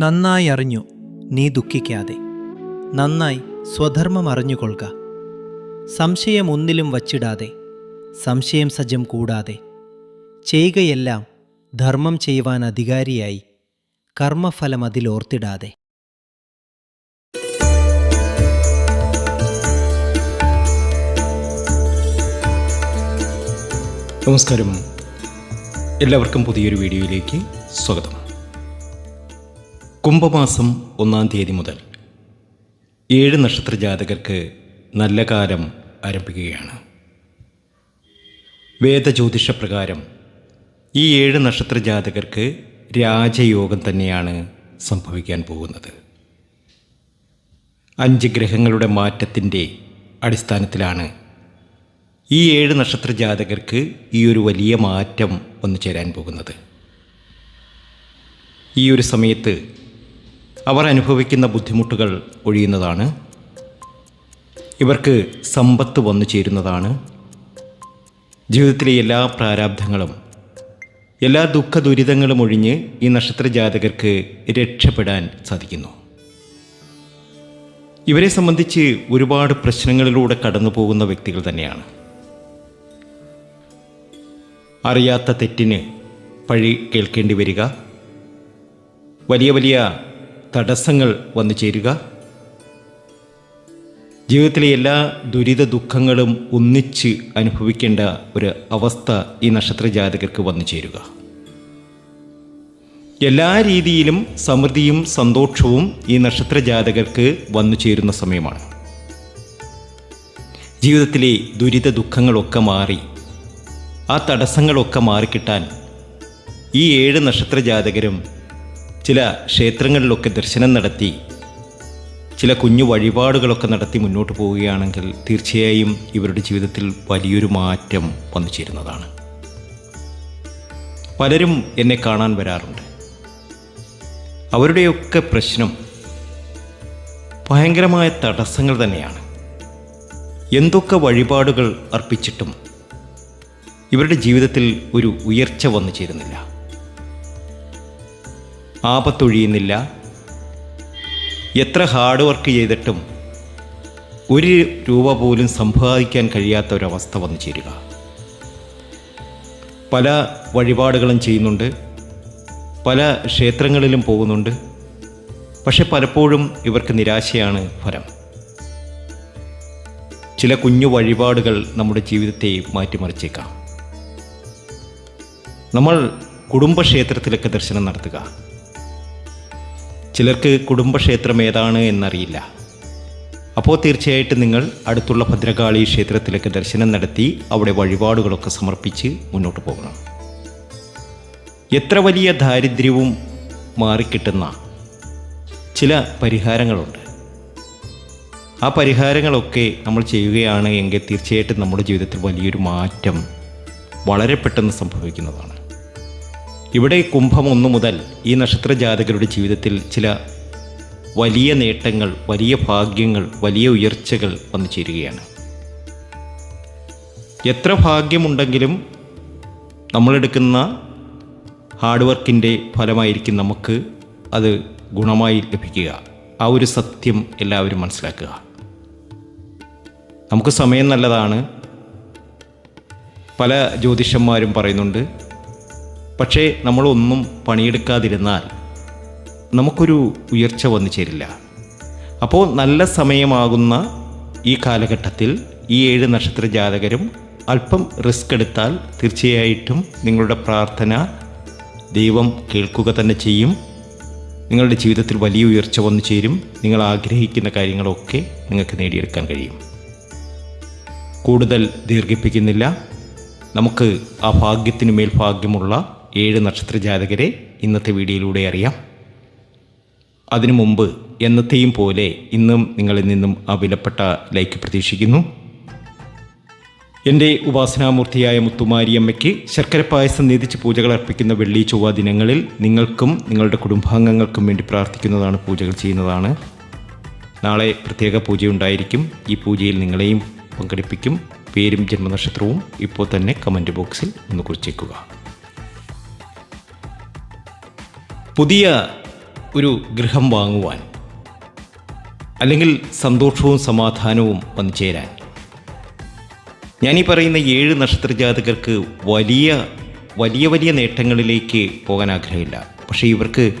നന്നായി അറിഞ്ഞു നീ ദുഃഖിക്കാതെ. നന്നായി സ്വധർമ്മം അറിഞ്ഞുകൊള്ളുക. സംശയം ഒന്നിലും വച്ചിടാതെ സംശയം സജ്ജം കൂടാതെ. ചെയ്യുകയെല്ലാം ധർമ്മം ചെയ്യുവാൻ അധികാരിയായി കർമ്മഫലം അതിലോർത്തിടാതെ നമസ്കാരം. എല്ലാവർക്കും പുതിയൊരു വീഡിയോയിലേക്ക് സ്വാഗതം. കുംഭമാസം ഒന്നാം തീയതി മുതൽ ഏഴ് നക്ഷത്ര ജാതകർക്ക് നല്ല കാലം ആരംഭിക്കുകയാണ്. വേദജ്യോതിഷപ്രകാരം ഈ ഏഴ് നക്ഷത്ര ജാതകർക്ക് രാജയോഗം തന്നെയാണ് സംഭവിക്കാൻ പോകുന്നത്. അഞ്ച് ഗ്രഹങ്ങളുടെ മാറ്റത്തിന്റെ അടിസ്ഥാനത്തിലാണ് ഈ ഏഴ് നക്ഷത്ര ജാതകർക്ക് ഈ ഒരു വലിയ മാറ്റം വന്നു ചേരാൻ പോകുന്നത്. ഈ ഒരു സമയത്ത് അവർ അനുഭവിക്കുന്ന ബുദ്ധിമുട്ടുകൾ ഒഴിയുന്നതാണ്. ഇവർക്ക് സമ്പത്ത് വന്നു ചേരുന്നതാണ്. ജീവിതത്തിലെ എല്ലാ പ്രാരാബ്ധങ്ങളും എല്ലാ ദുഃഖ ദുരിതങ്ങളും ഒഴിഞ്ഞ് ഈ നക്ഷത്ര ജാതകർക്ക് രക്ഷപ്പെടാൻ സാധിക്കുന്നു. ഇവരെ സംബന്ധിച്ച് ഒരുപാട് പ്രശ്നങ്ങളിലൂടെ കടന്നു പോകുന്ന വ്യക്തികൾ തന്നെയാണ്. അറിയാത്ത തെറ്റിന് പഴി കേൾക്കേണ്ടി വരിക വലിയ വലിയ തടസ്സങ്ങൾ വന്നു ചേരുക. ജീവിതത്തിലെ എല്ലാ ദുരിത ദുഃഖങ്ങളും ഒന്നിച്ച് അനുഭവിക്കേണ്ട ഒരു അവസ്ഥ ഈ നക്ഷത്ര ജാതകർക്ക് വന്നു ചേരുക. എല്ലാ രീതിയിലും സമൃദ്ധിയും സന്തോഷവും ഈ നക്ഷത്ര ജാതകർക്ക് വന്നു ചേരുന്ന സമയമാണ്. ജീവിതത്തിലെ ദുരിത ദുഃഖങ്ങളൊക്കെ മാറി ആ തടസ്സങ്ങളൊക്കെ മാറിക്കിട്ടാൻ ഈ ഏഴ് നക്ഷത്ര ജാതകരും ചില ക്ഷേത്രങ്ങളിലൊക്കെ ദർശനം നടത്തി ചില കുഞ്ഞു വഴിപാടുകളൊക്കെ നടത്തി മുന്നോട്ട് പോവുകയാണെങ്കിൽ തീർച്ചയായും ഇവരുടെ ജീവിതത്തിൽ വലിയൊരു മാറ്റം വന്നു ചേരുന്നതാണ്. പലരും എന്നെ കാണാൻ വരാറുണ്ട്. അവരുടെയൊക്കെ പ്രശ്നം ഭയങ്കരമായ തടസ്സങ്ങൾ തന്നെയാണ്. എന്തൊക്കെ വഴിപാടുകൾ അർപ്പിച്ചിട്ടും ഇവരുടെ ജീവിതത്തിൽ ഒരു ഉയർച്ച വന്നു ചേരുന്നില്ല. ആപത്തൊഴിയുന്നില്ല. എത്ര ഹാർഡ് വർക്ക് ചെയ്തിട്ടും ഒരു രൂപ പോലും സമ്പാദിക്കാൻ കഴിയാത്ത ഒരവസ്ഥ വന്നു ചേരുക. പല വഴിപാടുകളും ചെയ്യുന്നുണ്ട്. പല ക്ഷേത്രങ്ങളിലും പോകുന്നുണ്ട്. പക്ഷെ പലപ്പോഴും ഇവർക്ക് നിരാശയാണ് ഫലം. ചില കുഞ്ഞു വഴിപാടുകൾ നമ്മുടെ ജീവിതത്തെ മാറ്റിമറിച്ചേക്കാം. നമ്മൾ കുടുംബക്ഷേത്രത്തിലൊക്കെ ദർശനം നടത്തുക. ചിലർക്ക് കുടുംബക്ഷേത്രം ഏതാണ് എന്നറിയില്ല. അപ്പോൾ തീർച്ചയായിട്ടും നിങ്ങൾ അടുത്തുള്ള ഭദ്രകാളി ക്ഷേത്രത്തിലേക്ക് ദർശനം നടത്തി അവിടെ വഴിപാടുകളൊക്കെ സമർപ്പിച്ച് മുന്നോട്ട് പോകണം. എത്ര വലിയ ദാരിദ്ര്യവും മാറിക്കിട്ടുന്ന ചില പരിഹാരങ്ങളുണ്ട്. ആ പരിഹാരങ്ങളൊക്കെ നമ്മൾ ചെയ്യുകയാണ് എങ്കിൽ തീർച്ചയായിട്ടും നമ്മുടെ ജീവിതത്തിൽ വലിയൊരു മാറ്റം വളരെ പെട്ടെന്ന് സംഭവിക്കുന്നതാണ്. ഇവിടെ കുംഭം ഒന്നു മുതൽ ഈ നക്ഷത്ര ജാതകരുടെ ജീവിതത്തിൽ ചില വലിയ നേട്ടങ്ങൾ വലിയ ഭാഗ്യങ്ങൾ വലിയ ഉയർച്ചകൾ വന്നു ചേരുകയാണ്. എത്ര ഭാഗ്യമുണ്ടെങ്കിലും നമ്മളെടുക്കുന്ന ഹാർഡ് വർക്കിന്റെ ഫലമായിരിക്കും നമുക്ക് അത് ഗുണമായി ലഭിക്കുക. ആ ഒരു സത്യം എല്ലാവരും മനസ്സിലാക്കുക. നമുക്ക് സമയം നല്ലതാണ്. പല ജ്യോതിഷന്മാരും പറയുന്നുണ്ട് പക്ഷേ നമ്മളൊന്നും പണിയെടുക്കാതിരുന്നാൽ നമുക്കൊരു ഉയർച്ച വന്നു ചേരില്ല. അപ്പോൾ നല്ല സമയമാകുന്ന ഈ കാലഘട്ടത്തിൽ ഈ ഏഴ് നക്ഷത്ര ജാതകരും അല്പം റിസ്ക് എടുത്താൽ തീർച്ചയായിട്ടും നിങ്ങളുടെ പ്രാർത്ഥന ദൈവം കേൾക്കുക തന്നെ ചെയ്യും. നിങ്ങളുടെ ജീവിതത്തിൽ വലിയ ഉയർച്ച വന്നു ചേരും. നിങ്ങൾ ആഗ്രഹിക്കുന്ന കാര്യങ്ങളൊക്കെ നിങ്ങൾക്ക് നേടിയെടുക്കാൻ കഴിയും. കൂടുതൽ ദീർഘിപ്പിക്കുന്നില്ല. നമുക്ക് ആ ഭാഗ്യത്തിനു മേൽ ഭാഗ്യമുള്ള ഏഴ് നക്ഷത്ര ജാതകരെ ഇന്നത്തെ വീഡിയോയിലൂടെ അറിയാം. അതിനു മുമ്പ് എന്നത്തെയും പോലെ ഇന്നും നിങ്ങളിൽ നിന്നും ആ വിലപ്പെട്ട ലൈക്ക് പ്രതീക്ഷിക്കുന്നു. എന്റെ ഉപാസനാമൂർത്തിയായ മുത്തുമാരിയമ്മയ്ക്ക് ശർക്കര പായസം നീതിച്ച് പൂജകൾ അർപ്പിക്കുന്ന വെള്ളി ചൊവ്വ ദിനങ്ങളിൽ നിങ്ങൾക്കും നിങ്ങളുടെ കുടുംബാംഗങ്ങൾക്കും വേണ്ടി പ്രാർത്ഥിക്കുന്നതാണ് പൂജകൾ ചെയ്യുന്നതാണ്. നാളെ പ്രത്യേക പൂജയുണ്ടായിരിക്കും. ഈ പൂജയിൽ നിങ്ങളെയും പങ്കെടുപ്പിക്കും. പേരും ജന്മനക്ഷത്രവും ഇപ്പോൾ തന്നെ കമന്റ് ബോക്സിൽ ഒന്ന് കുറിച്ചേക്കുക. പുതിയ ഒരു ഗൃഹം വാങ്ങുവാൻ അല്ലെങ്കിൽ സന്തോഷവും സമാധാനവും വന്നു ചേരാൻ. ഞാനീ പറയുന്ന ഏഴ് നക്ഷത്ര ജാതകർക്ക് വലിയ വലിയ വലിയ നേട്ടങ്ങളിലേക്ക് പോകാൻ ആഗ്രഹമില്ല. പക്ഷേ ഇവർക്ക്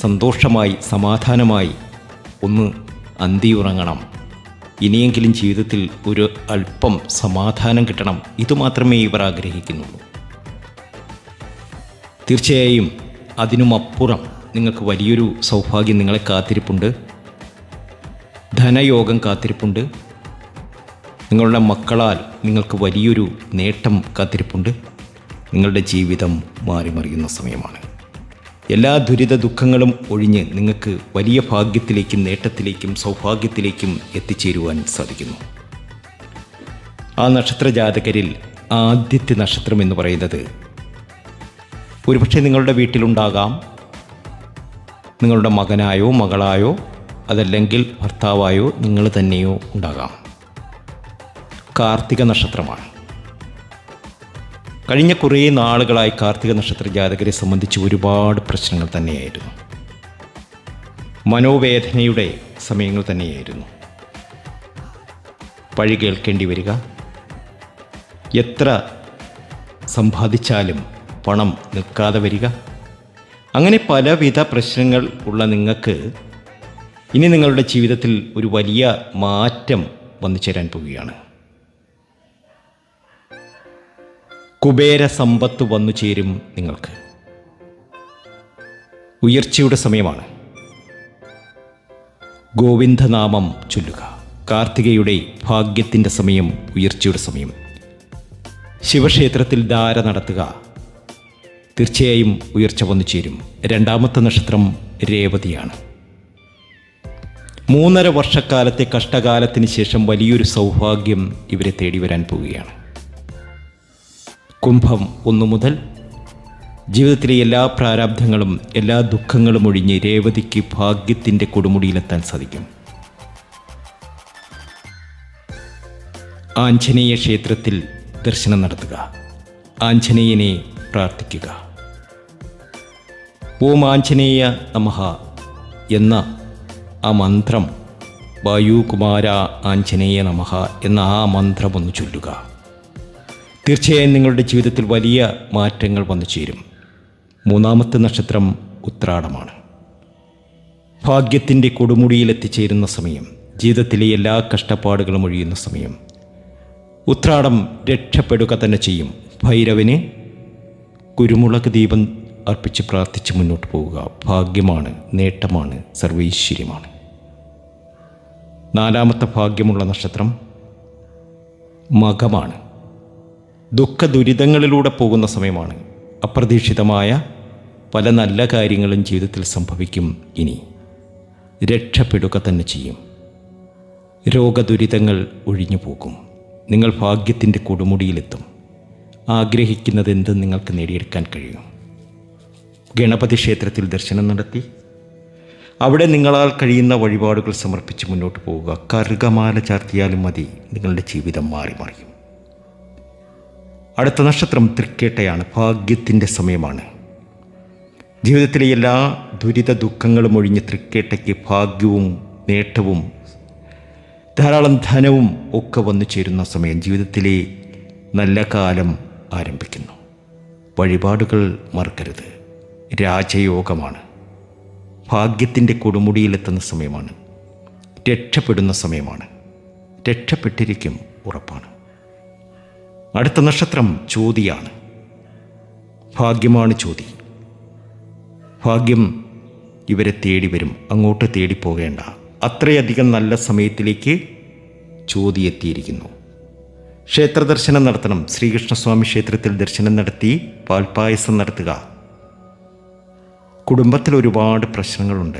സന്തോഷമായി സമാധാനമായി ഒന്ന് അന്തിയുറങ്ങണം. ഇനിയെങ്കിലും ജീവിതത്തിൽ ഒരു അല്പം സമാധാനം കിട്ടണം. ഇതുമാത്രമേ ഇവർ ആഗ്രഹിക്കുന്നുള്ളൂ. തീർച്ചയായും അതിനുമപ്പുറം നിങ്ങൾക്ക് വലിയൊരു സൗഭാഗ്യം നിങ്ങളെ കാത്തിരിപ്പുണ്ട്. ധനയോഗം കാത്തിരിപ്പുണ്ട്. നിങ്ങളുടെ മക്കളാൽ നിങ്ങൾക്ക് വലിയൊരു നേട്ടം കാത്തിരിപ്പുണ്ട്. നിങ്ങളുടെ ജീവിതം മാറിമറിയുന്ന സമയമാണ്. എല്ലാ ദുരിത ദുഃഖങ്ങളും ഒഴിഞ്ഞ് നിങ്ങൾക്ക് വലിയ ഭാഗ്യത്തിലേക്കും നേട്ടത്തിലേക്കും സൗഭാഗ്യത്തിലേക്കും എത്തിച്ചേരുവാൻ സാധിക്കുന്നു. ആ നക്ഷത്ര ജാതകരിൽ ആദ്യത്തെ നക്ഷത്രം എന്ന് പറയുന്നത് ഒരുപക്ഷെ നിങ്ങളുടെ വീട്ടിലുണ്ടാകാം. നിങ്ങളുടെ മകനായോ മകളായോ അതല്ലെങ്കിൽ ഭർത്താവായോ നിങ്ങൾ തന്നെയോ ഉണ്ടാകാം. കാർത്തിക നക്ഷത്രമാണ്. കഴിഞ്ഞ കുറേ നാളുകളായി കാർത്തിക നക്ഷത്ര ജാതകരെ സംബന്ധിച്ച് ഒരുപാട് പ്രശ്നങ്ങൾ തന്നെയായിരുന്നു. മനോവേദനയുടെ സമയങ്ങൾ തന്നെയായിരുന്നു. പഴി കേൾക്കേണ്ടി വരിക. എത്ര സമ്പാദിച്ചാലും പണം നിൽക്കാതെ വരിക. അങ്ങനെ പലവിധ പ്രശ്നങ്ങൾ ഉള്ള നിങ്ങൾക്ക് ഇനി നിങ്ങളുടെ ജീവിതത്തിൽ ഒരു വലിയ മാറ്റം വന്നു ചേരാൻ പോവുകയാണ്. കുബേര സമ്പത്ത് വന്നു ചേരും നിങ്ങൾക്ക്. ഉയർച്ചയുടെ സമയമാണ്. ഗോവിന്ദനാമം ചൊല്ലുക. കാർത്തികയുടെ ഭാഗ്യത്തിന്റെ സമയം ഉയർച്ചയുടെ സമയം. ശിവക്ഷേത്രത്തിൽ ധാര നടത്തുക. തീർച്ചയായും ഉയർച്ച വന്നു ചേരും. രണ്ടാമത്തെ നക്ഷത്രം രേവതിയാണ്. മൂന്നര വർഷക്കാലത്തെ കഷ്ടകാലത്തിന് ശേഷം വലിയൊരു സൗഭാഗ്യം ഇവരെ തേടി വരാൻ പോവുകയാണ്. കുംഭം ഒന്നു മുതൽ ജീവിതത്തിലെ എല്ലാ പ്രാരാബ്ധങ്ങളും എല്ലാ ദുഃഖങ്ങളും ഒഴിഞ്ഞ് രേവതിക്ക് ഭാഗ്യത്തിന്റെ കൊടുമുടിയിലെത്താൻ സാധിക്കും. ആഞ്ജനേയ ക്ഷേത്രത്തിൽ ദർശനം നടത്തുക. ആഞ്ജനേയനെ പ്രാർത്ഥിക്കുക. ഓം ആഞ്ജനേയ നമഃ എന്ന ആ മന്ത്രം വായുകുമാര ആഞ്ജനേയ നമഹ എന്ന ആ മന്ത്രം ഒന്ന് ചൊല്ലുക. തീർച്ചയായും നിങ്ങളുടെ ജീവിതത്തിൽ വലിയ മാറ്റങ്ങൾ വന്നു ചേരും. മൂന്നാമത്തെ നക്ഷത്രം ഉത്രാടമാണ്. ഭാഗ്യത്തിന്റെ കൊടുമുടിയിൽ എത്തിച്ചേരുന്ന സമയം ജീവിതത്തിലെ എല്ലാ കഷ്ടപ്പാടുകളും ഒഴിയുന്ന സമയം. ഉത്രാടം രക്ഷപ്പെടുക തന്നെ ചെയ്യും. ഭൈരവന് കുരുമുളക് ദീപം അർപ്പിച്ച് പ്രാർത്ഥിച്ച് മുന്നോട്ട് പോവുക ഭാഗ്യമാണ് നേട്ടമാണ് സർവൈശ്വര്യമാണ് നാലാമത്തെ ഭാഗ്യമുള്ള നക്ഷത്രം മകമാണ്. ദുഃഖ ദുരിതങ്ങളിലൂടെ പോകുന്ന സമയമാണ്. അപ്രതീക്ഷിതമായ പല നല്ല കാര്യങ്ങളും ജീവിതത്തിൽ സംഭവിക്കും ഇനി. രക്ഷപ്പെടുക തന്നെ ചെയ്യും. രോഗദുരിതങ്ങൾ ഒഴിഞ്ഞു പോകും. നിങ്ങൾ ഭാഗ്യത്തിന്റെ കൊടുമുടിയിലെത്തും. ആഗ്രഹിക്കുന്നതെന്തും നിങ്ങൾക്ക് നേടിയെടുക്കാൻ കഴിയും. ഗണപതി ക്ഷേത്രത്തിൽ ദർശനം നടത്തി. അവിടെ നിങ്ങളാൽ കഴിയുന്ന വഴിപാടുകൾ സമർപ്പിച്ച് മുന്നോട്ട് പോവുക. കറുകമാല ചാർത്തിയാലും മതി. നിങ്ങളുടെ ജീവിതം മാറി മറിയും. അടുത്ത നക്ഷത്രം തൃക്കേട്ടയാണ്. ഭാഗ്യത്തിന്റെ സമയമാണ്. ജീവിതത്തിലെ എല്ലാ ദുരിത ദുഃഖങ്ങളും ഒഴിഞ്ഞ് തൃക്കേട്ടയ്ക്ക് ഭാഗ്യവും നേട്ടവും ധാരാളം ധനവും ഒക്കെ വന്നു ചേരുന്ന സമയം ജീവിതത്തിലെ നല്ല കാലം ആരംഭിക്കുന്നു. വഴിപാടുകൾ മറക്കരുത്. രാജയോഗമാണ്. ഭാഗ്യത്തിന്റെ കൊടുമുടിയിലെത്തുന്ന സമയമാണ്. രക്ഷപ്പെടുന്ന സമയമാണ്. രക്ഷപ്പെട്ടിരിക്കും ഉറപ്പാണ്. അടുത്ത നക്ഷത്രം ചോതിയാണ് ഭാഗ്യമാണ് ചോതി ഭാഗ്യം ഇവരെ തേടി വരും. അങ്ങോട്ട് തേടി പോകേണ്ട. അത്രയധികം നല്ല സമയത്തിലേക്ക് ചോതി എത്തിയിരിക്കുന്നു. ക്ഷേത്രദർശനം നടത്തണം. ശ്രീകൃഷ്ണസ്വാമി ക്ഷേത്രത്തിൽ ദർശനം നടത്തി പാൽപ്പായസം നടത്തുക. കുടുംബത്തിൽ ഒരുപാട് പ്രശ്നങ്ങളുണ്ട്.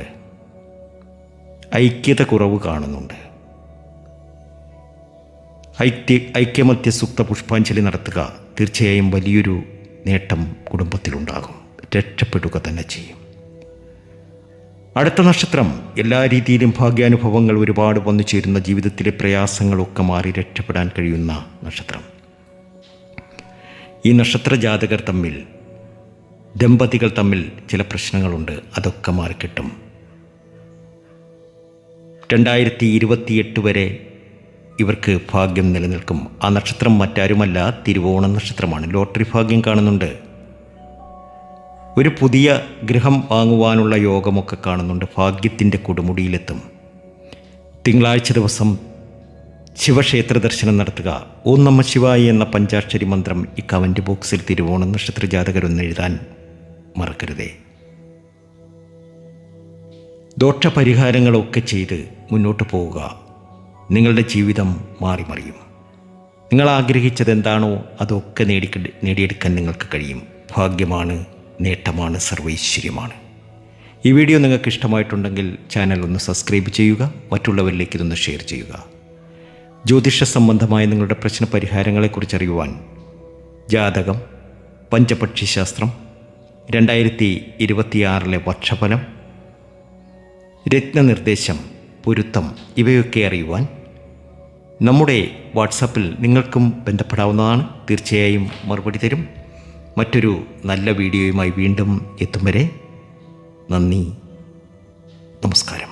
ഐക്യത കുറവ് കാണുന്നുണ്ട്. ഐക്യ ഐക്യമത്യ സുക്ത പുഷ്പാഞ്ജലി നടത്തുക തീർച്ചയായും വലിയൊരു നേട്ടം കുടുംബത്തിലുണ്ടാകും. രക്ഷപ്പെടുക തന്നെ ചെയ്യും. അടുത്ത നക്ഷത്രം എല്ലാ രീതിയിലും ഭാഗ്യാനുഭവങ്ങൾ ഒരുപാട് വന്നു ചേരുന്ന ജീവിതത്തിലെ പ്രയാസങ്ങളൊക്കെ മാറി രക്ഷപ്പെടാൻ കഴിയുന്ന നക്ഷത്രം. ഈ നക്ഷത്ര ജാതകർ തമ്മിൽ ദമ്പതികൾ തമ്മിൽ ചില പ്രശ്നങ്ങളുണ്ട്. അതൊക്കെ മാറിക്കിട്ടും. രണ്ടായിരത്തി ഇരുപത്തിയെട്ട് വരെ ഇവർക്ക് ഭാഗ്യം നിലനിൽക്കും. ആ നക്ഷത്രം മറ്റാരുമല്ല തിരുവോണ നക്ഷത്രമാണ്. ലോട്ടറി ഭാഗ്യം കാണുന്നുണ്ട്. ഒരു പുതിയ ഗൃഹം വാങ്ങുവാനുള്ള യോഗമൊക്കെ കാണുന്നുണ്ട്. ഭാഗ്യത്തിന്റെ കൊടുമുടിയിലെത്തും. തിങ്കളാഴ്ച ദിവസം ശിവക്ഷേത്ര ദർശനം നടത്തുക. ഓം നമ ശിവായി എന്ന പഞ്ചാക്ഷരി മന്ത്രം ഈ കമന്റ് ബോക്സിൽ തിരുവോണം നക്ഷത്ര ജാതകരൊന്ന് എഴുതാൻ മറക്കരുതേ. ദോഷപരിഹാരങ്ങളൊക്കെ ചെയ്ത് മുന്നോട്ട് പോവുക. നിങ്ങളുടെ ജീവിതം മാറി മറിയും നിങ്ങൾ ആഗ്രഹിച്ചത് എന്താണോ അതൊക്കെ നേടി നേടിയെടുക്കാൻ നിങ്ങൾക്ക് കഴിയും. ഭാഗ്യമാണ് നേട്ടമാണ് സർവൈശ്വര്യമാണ്. ഈ വീഡിയോ നിങ്ങൾക്ക് ഇഷ്ടമായിട്ടുണ്ടെങ്കിൽ ചാനൽ ഒന്ന് സബ്സ്ക്രൈബ് ചെയ്യുക മറ്റുള്ളവരിലേക്ക് ഇതൊന്ന് ഷെയർ ചെയ്യുക. ജ്യോതിഷ സംബന്ധമായ നിങ്ങളുടെ പ്രശ്ന പരിഹാരങ്ങളെക്കുറിച്ച് അറിയുവാൻ ജാതകം പഞ്ചപക്ഷി ശാസ്ത്രം രണ്ടായിരത്തി ഇരുപത്തിയാറിലെ വർഷഫലം രത്നനിർദ്ദേശം പൊരുത്തം ഇവയൊക്കെ അറിയുവാൻ നമ്മുടെ വാട്സാപ്പിൽ നിങ്ങൾക്കും ബന്ധപ്പെടാവുന്നതാണ്. തീർച്ചയായും മറുപടി തരും. മറ്റൊരു നല്ല വീഡിയോയുമായി വീണ്ടും എത്തും വരെ നന്ദി. നമസ്കാരം.